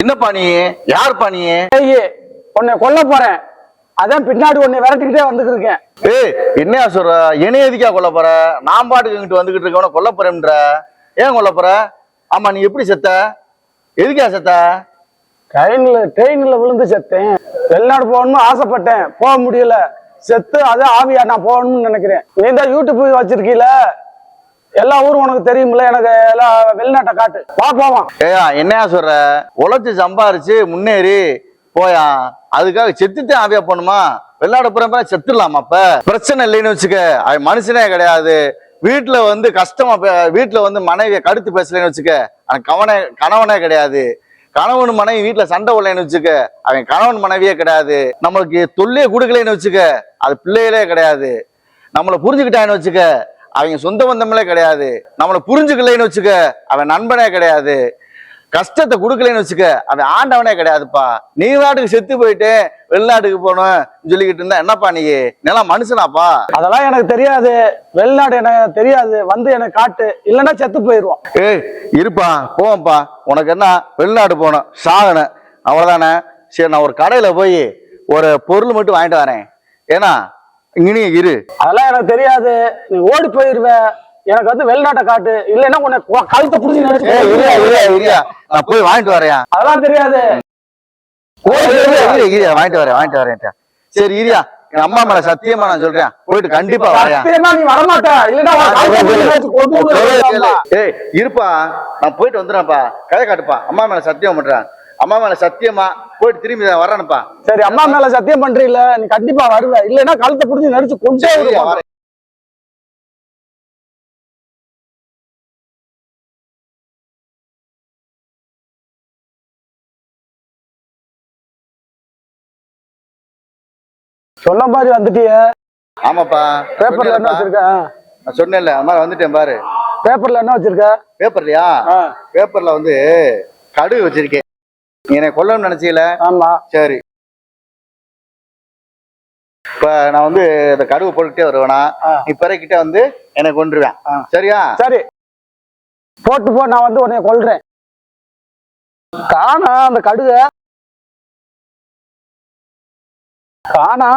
என்னப்பா நீ? யாருப்பா நீ? உன்னை கொல்ல போறேன். அதான் பின்னாடி உன்னை விரட்டிக்கிட்டே வந்துட்டு இருக்கேன் ஏய் என்னையா சொல்ற? என்னைய எதுக்கா கொல்ல போற? நான் பாட்டுக்கு இங்கிட்டு வந்துகிட்டு இருக்கவன கொல்ல போறேன்ற. ஏன் கொல்ல போற? ஆமா நீ எப்படி செத்த? எதுக்கா செத்த? ட்ரெயின்ல ட்ரெயின்ல விழுந்து செத்தேன். வெளிநாடு போகணும்னு ஆசைப்பட்டேன். போக முடியல. செத்து அதே ஆவியா நான் போகணும்னு நினைக்கிறேன். நீ தான் யூடியூப் வச்சிருக்கீல? எல்லா ஊரும் உனக்கு தெரியுமில்ல எனக்கு எல்லாம் வெளிநாட்டை காட்டு. வா போவான் ஏயா என்னையா சொல்ற? உழைச்சு சம்பாரிச்சு முன்னேறி போயா அதுக்காக செத்துட்டே ஆவியா போகணுமா? வெளிநாடு புறம்பா செத்துடலாமா அப்ப? பிரச்சனை இல்லைன்னு வச்சுக்க. அவன் மனுஷனே கிடையாது. வீட்டுல வந்து கஷ்டமா வீட்டுல வந்து மனைவியை கடுத்து பேசலைன்னு வச்சுக்க. அவன் கவனே கணவனே கிடையாது. கணவன் மனைவி வீட்டுல சண்டை உள்ளேன்னு வச்சுக்க. அவன் கணவன் மனைவியே கிடையாது. நம்மளுக்கு தொல்லையே கொடுக்கலன்னு வச்சுக்க. அது பிள்ளைகளே கிடையாது. நம்மளை புரிஞ்சுக்கிட்டான்னு வச்சுக்க. அவங்க சொந்த பந்தங்களே கிடையாது. நம்மளை புரிஞ்சுக்கலைன்னு வச்சுக்க அவன் நண்பனே கிடையாது. கஷ்டத்தை கொடுக்கலைன்னு வச்சுக்க அவன் ஆண்டவனே கிடையாதுப்பா. நீ நாட்டுக்கு செத்து போயிட்டு வெளிநாட்டுக்கு போகணும் சொல்லிக்கிட்டு இருந்தா என்னப்பா நீ? நிலம் மனுஷனாப்பா? அதெல்லாம் எனக்கு தெரியாது. வெளிநாடு எனக்கு தெரியாது. வந்து எனக்கு காட்டு. இல்லைன்னா செத்து போயிடுவோம் ஏய் இருப்பா போவோம்ப்பா. உனக்கு என்ன? வெளிநாடு போகணும். சாகணும். அவ்வளோதானே சரி நான் ஒரு கடையில் போய் ஒரு பொருள் மட்டும் வாங்கிட்டு வரேன். ஏன்னா இங்கே இரு. அதெல்லாம் எனக்கு தெரியாது. நீ ஓடி போயிருவ. எனக்கு வந்து வெளிநாட்டை காட்டு. இல்லைன்னா உன்னை கழுத்தை புடிச்சு இரியா, இரியா, நினைச்சு இரியா. நான் போய் வாங்கிட்டு வரேன். அதெல்லாம் தெரியாது. வாங்கிட்டு வரேன் வாங்கிட்டு வரேன் சரி இரியா எங்க அம்மா மேல சத்தியமா நான் சொல்றேன். போயிட்டு கண்டிப்பா வரேன். இருப்பா. நான் போயிட்டு வந்துடுறேன்ப்பா. கதை காட்டுப்பா. அம்மா மேல சத்தியம் பண்றேன் அம்மா மேல சத்தியமா போயிட்டு திரும்பி நான் வரேன்ப்பா சரி அம்மா மேல சத்தியம் பண்றீல்ல நீ கண்டிப்பா வருவ. இல்லைன்னா கழுத்தை புடிச்சு நடிச்சு கொண்டே வரேன். சொல்ல மாதிரி வந்துட்டிய. ஆமாப்பா. பேப்பர்ல என்ன சொன்னேன்லப்பா. வச்சிருக்க? நான் சொன்னேன்ல அம்மா வந்துட்டேன் பாரு. பேப்பர்ல என்ன வச்சிருக்க? பேப்பர்லயா பேப்பர்ல வந்து கடுகு வச்சிருக்கேன். என்னை கொல்லணும்னு நினைச்சீல ஆமா. சரி. இப்ப நான் வந்து இந்த கடுகு போட்டுக்கிட்டே வருவேனா? ஆ. நீ பிறக்கிட்ட வந்து என்னை கொண்டுருவேன். சரியா? சரி. போட்டு போ நான் வந்து உன்னை கொல்றேன். காணா அந்த கடுக. காணா.